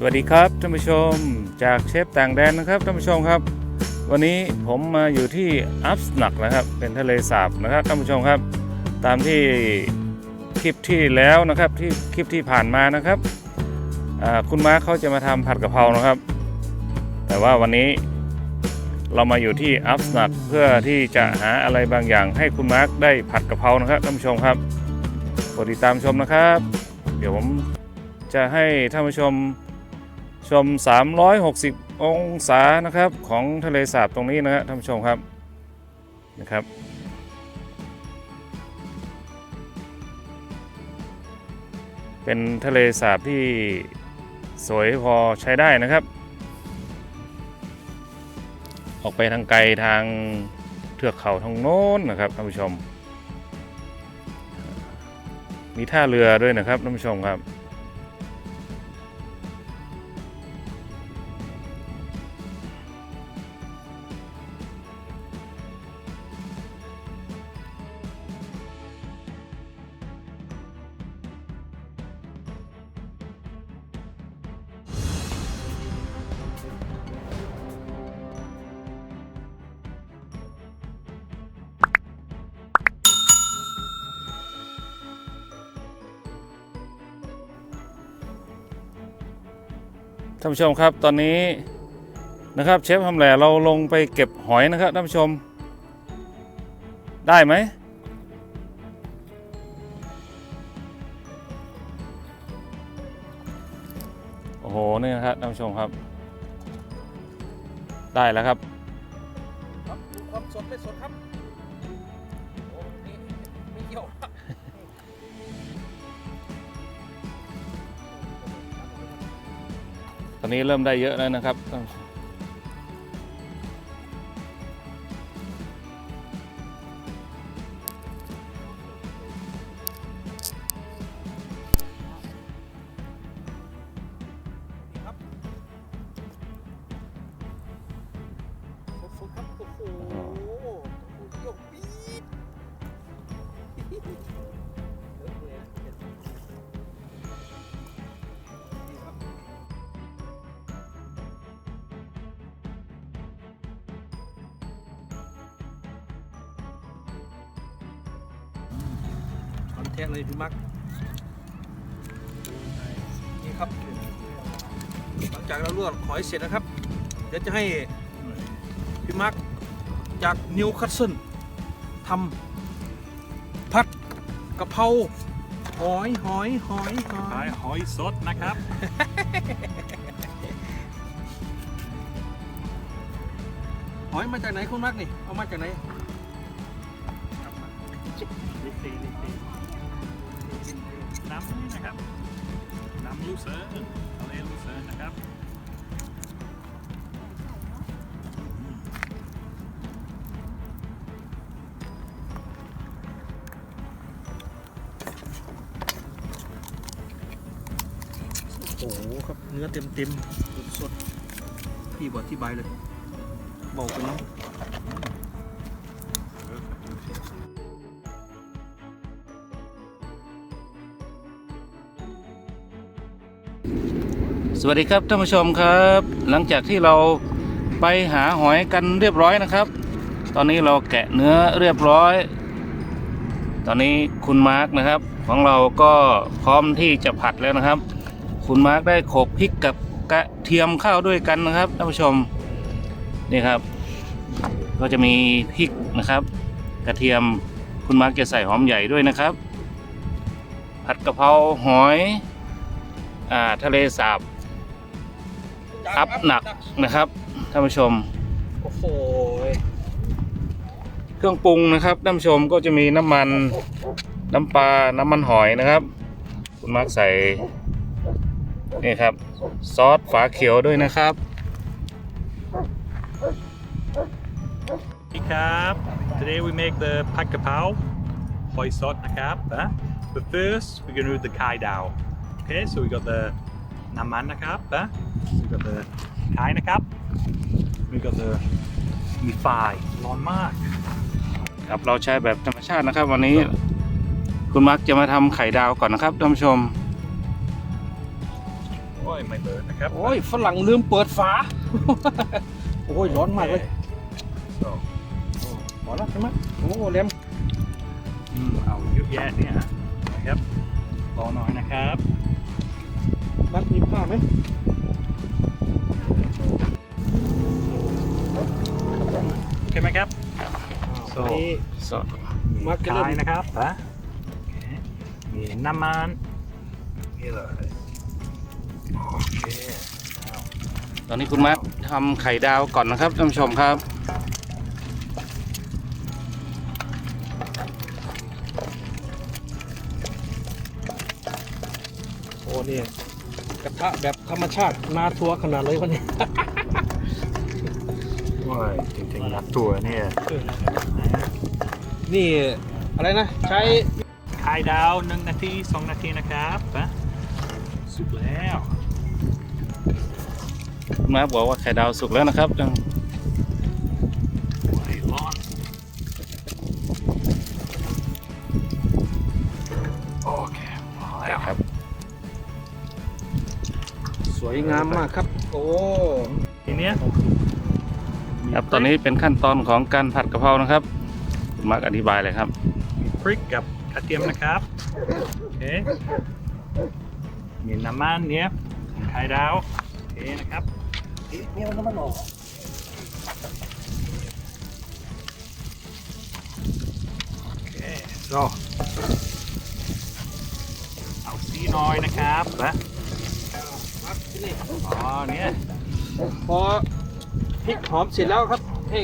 สวัสดีครับท่านผู้ชมจากเชฟต่างแดนนะครับท่านผู้ชมครับ วันนี้ผมมาอยู่ที่อัพสนักนะครับ เป็นทะเลสาบนะครับท่านผู้ชมครับ ตามที่คลิปที่แล้วนะครับที่คลิปที่ผ่านมานะครับคุณมาร์คเขาจะมาทำผัดกะเพรานะครับ แต่ว่าวันนี้เรามาอยู่ที่อัพสนักเพื่อที่จะหาอะไรบางอย่าง ให้คุณมาร์คได้ผัดกะเพรานะครับท่านผู้ชมครับโปรดติดตามชมนะครับ เดี๋ยวผมจะให้ท่านผู้ชม ชม 360 องศานะครับของทะเลสาบตรงนี้นะครับท่านผู้ชมครับนะครับ เป็นทะเลสาบที่สวยพอใช้ได้นะครับ ออกไปทางไกลทางเทือกเขาทางโน้นนะครับท่านผู้ชม มีท่าเรือด้วยนะครับท่านผู้ชมครับ ท่านผู้ชมครับตอนนี้นะครับเชฟทำแหล่เราลงไปเก็บหอยนะครับท่านผู้ชม ได้ไหมโอ้โหนี่นะครับท่านผู้ชมครับ ได้แล้วครับครับดูความสดไม่สดครับ อนนี้เริ่มได้เยอะแล้วนะครับครับโอ้โห คอนแทคเลยพี่มักนี่ครับ หลังจากเราลวกหอยเสร็จนะครับ เดี๋ยวจะให้พี่มักจากนิวคัสเซิลทำผัดกะเพราหอยหอยหอยหอขายยหอยสดนะครับ หอยมาจากไหนคุณมักนี่เอามาจากไหน ลิตีลิตี น้ำนี่นะครับ น้ำลูเซอร์ทะเลลูเซอร์นะครับโอ้โหครับเนื้อเต็มเต็มสดพี่บอกที่ใบเลย บอกไปเนาะ สวัสดีครับท่านผู้ชมครับ หลังจากที่เราไปหาหอยกันเรียบร้อยนะครับ ตอนนี้เราแกะเนื้อเรียบร้อย ตอนนี้คุณมาร์กนะครับ ของเราก็พร้อมที่จะผัดแล้วนะครับ คุณมาร์กได้โขกพริกกับกระเทียมข้าวด้วยกันนะครับท่านผู้ชมนี่ครับ ก็จะมีพริกนะครับ กระเทียมคุณมาร์กจะใส่หอมใหญ่ด้วยนะครับ ผัดกะเพราหอยอ่าทะเลสาบ อัพหนักนะครับท่านผู้ชมโอ้โหเครื่องปรุงนะครับท่านผู้ชมก็จะมีน้ำมันน้ำปลาน้ำมันหอยนะครับ คุณมาร์กใส่นี่ครับซอสฝาเขียวด้วยนะครับนี่ครับ today we make the pad kapow หอยสดนะครับ uh, but first we're going to do the kai dao okay so we got the น้ำมันนะครับ uh, so we got the ไข่นะครับ we got the มีไฟร้อนมาก ครับเราใช้แบบธรรมชาตินะครับ วันนี้คุณมาร์กจะมาทำไข่ดาวก่อนนะครับท่านผู้ชม โอ้อ้ยไม่เบิร์นนะครับโอ้ยฝรั่งลืมเปิดฝา โอ้ยร้อนมากเลย So พอแล้วใช่ไหมโอ้เล็มอืมเอาเยอะแยะเนี่ยนะครับ รอหน่อยนะครับ นัดมีผ้าไหมโอเคไหมครับ So นี่สดมักจะเริ่มคายนะครับฮะโอเคมีน้ำมันนี่เลยโอเคเอาตอนนี้คุณมาร์คทำไข่ดาวก่อนนะครับท่านผู้ชมครับโอ้นี่ก ระทะแบบธรรมชาตินาทัวขนาดเลยวันนี้โอ้ยจริงๆนักตัวเนี่ยนี่อะไรนะ ใช้คายดาวหนึ่งนาทีสองนาทีนะครับฮะสุกแล้วคุณมาร์คบอกว่าไข่ดาวสุกแล้วนะครับ วยงามมากครับ โอ้ทีเนี้ยครับตอนนี้เป็นขั้นตอนของการผัดกะเพรานะครับคุณมาร์คอธิบายเลยครับมีพริกกับกระเทียมนะครับโอเคมีน้ำมันเนี่ยไข่ดาวโอเคนะครับนี่มันน้ำมันออกโอเค so เอาซีน้อยนะครับนะครับที่นี่ อ๋อเนี่ยพอพริกหอมเสร็จแล้วครับ ให้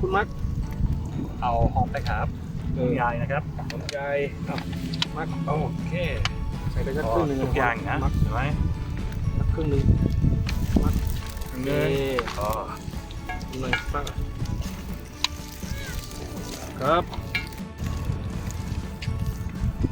คุณมักเอาหอมไปครับหอมใหญ่นะครับหอมใหญ่อะมักโอเคใส่ไปสักพอครึ่งหนึงทุกอย่างนะมักเห็นไหมสักครึ่งหนึงเงินอ๋อหน่อยสักครับ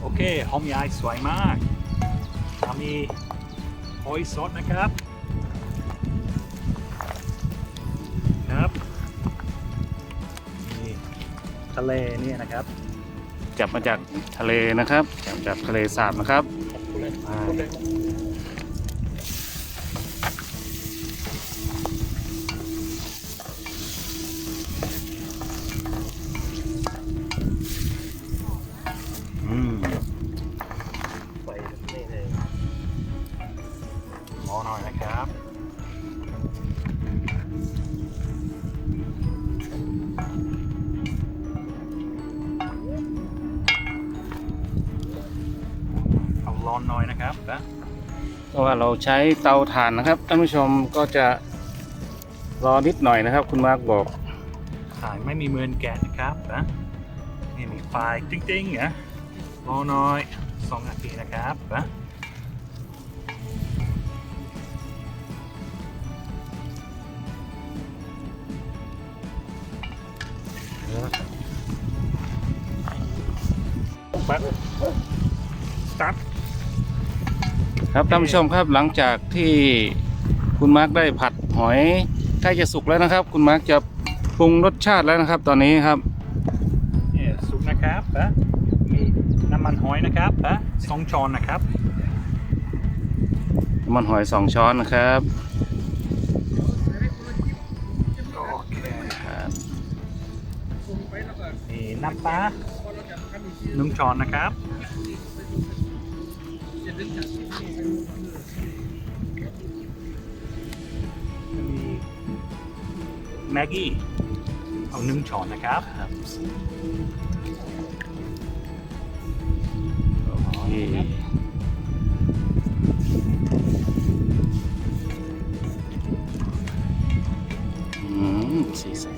โอเคหอมใหญ่สวยมากจะมี หอยสดนะครับ ครับมีทะเลเนี่ยนะครับจับมาจากทะเลนะครับ จับจากทะเลสาบนะครับอ่าอื ครับนะเพราะว่าเราใช้เตาถ่านนะครับท่านผู้ชมก็จะรอนิดหน่อยนะครับ คุณมาร์คบอกขายไม่มีเมือนแกะนะครับนะนี่มีไฟจริงๆนะรอหน่อยสองนาทีนะครับนะ ครับท่านผู้ชมครับหลังจากที่คุณมาร์คได้ผัดหอยใกล้จะสุกแล้วนะครับ คุณมาร์คจะปรุงรสชาติแล้วนะครับ ตอนนี้ครับนี่ซุปนะครับนะมีน้ำมันหอยนะครับนะสองช้อนนะครับน้ำมันหอยสองช้อนนะครับโอเคครับมีน้ำปลาหนึ่งช้อนนะครับ แม็กกี้ เอาหนึ่งช้อนนะครับครับโอเคอืมสีสัน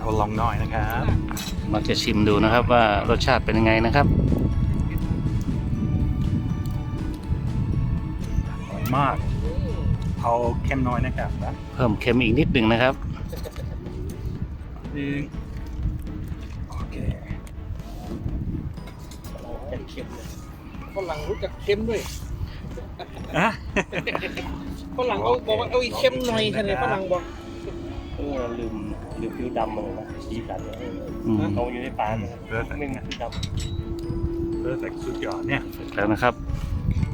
เอาลองหน่อยนะครับมาจะชิมดูนะครับว่ารสชาติเป็นยังไงนะครับอร่อยมาก เอาเค็มน้อยนะครับนะเพิ่มเค็มอีกนิดหนึ่งนะครับหนึ่งโอเคจะเค็มเลยฝรั่งรู้จักเค็มด้วยอะฝรั่งเขาบอกว่าเอาอีกเค็มหน่อยท่านเลยฝรั่งบอกเออลืมลืมผิวดำมันนะสีสันเนี่ยอืมเอาอยู่ในปากนะครับ perfect ไม่มีผิวดำ perfect สุดยอดเนี่ยแล้วนะครับ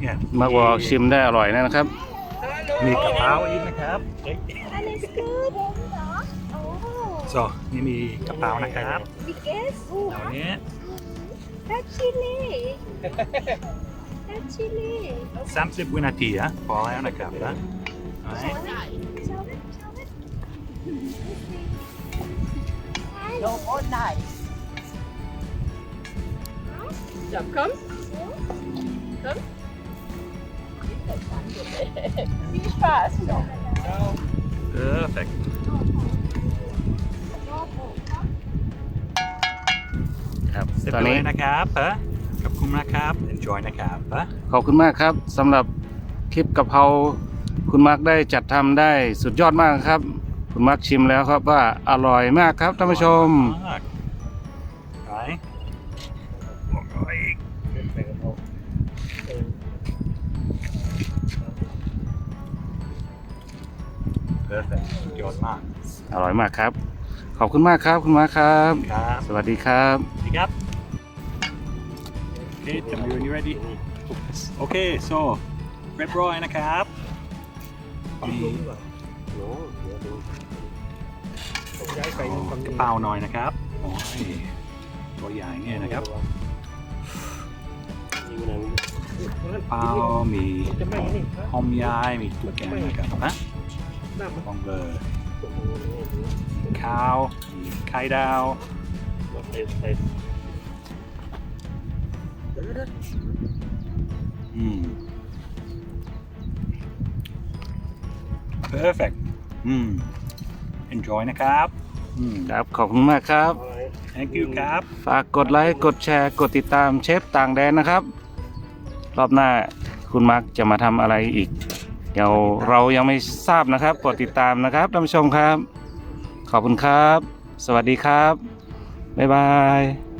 Yeah. มาบอกชิมได้อร่อยนะครับ มีกะเพราอีกนะครับ Alles gut? Oh, โซนี่มีกะเพรานะครับ wie geht's? เอาเนี้ย Da Chili. Da Chili. 30 วินาทีอะพอแล้วนะครับนะเอาไหม Schau mit, schau mit. No more nice. Ja, komm. Komm. Viel Spaß. Perfect ครับเสร็จตอนเลนี้ยนะครับฮะขอบคุณนะครับ enjoy นะครับฮะขอบคุณมากครับสำหรับคลิปกะเพราคุณมาร์กได้จัดทำได้สุดยอดมากครับ คุณมาร์กชิมแล้วครับว่าอร่อยมากครับท่านผู้ชมมา perfect สุดยอดมาก อร่อยมากครับ ขอบคุณมากครับคุณมาร์กครับ ครับสวัสดีครับ สวัสดีครับ Okay, tell me when you're ready. Okay, so เรียบร้อยนะครับมีกระเพราหน่อยนะครับโอ้ยตัวใหญ่เนี่ยนะครับกระเพรามีหอมยายมีตุ๊กแกนะครับนะ ฟองเบอร์ข้าวมีไข่ดาวอืม perfect อืม enjoy นะครับอืมครับขอบคุณมากครับ thank you ครับ ฝากกดไลค์ กดแชร์ กดติดตามเชฟต่างแดนนะครับ รอบหน้าคุณมาร์กจะมาทำอะไรอีก เดี๋ยวเรายังไม่ทราบนะครับกดติดตามนะครับท่านผู้ชมครับ ขอบคุณครับ สวัสดีครับ บ๊ายบาย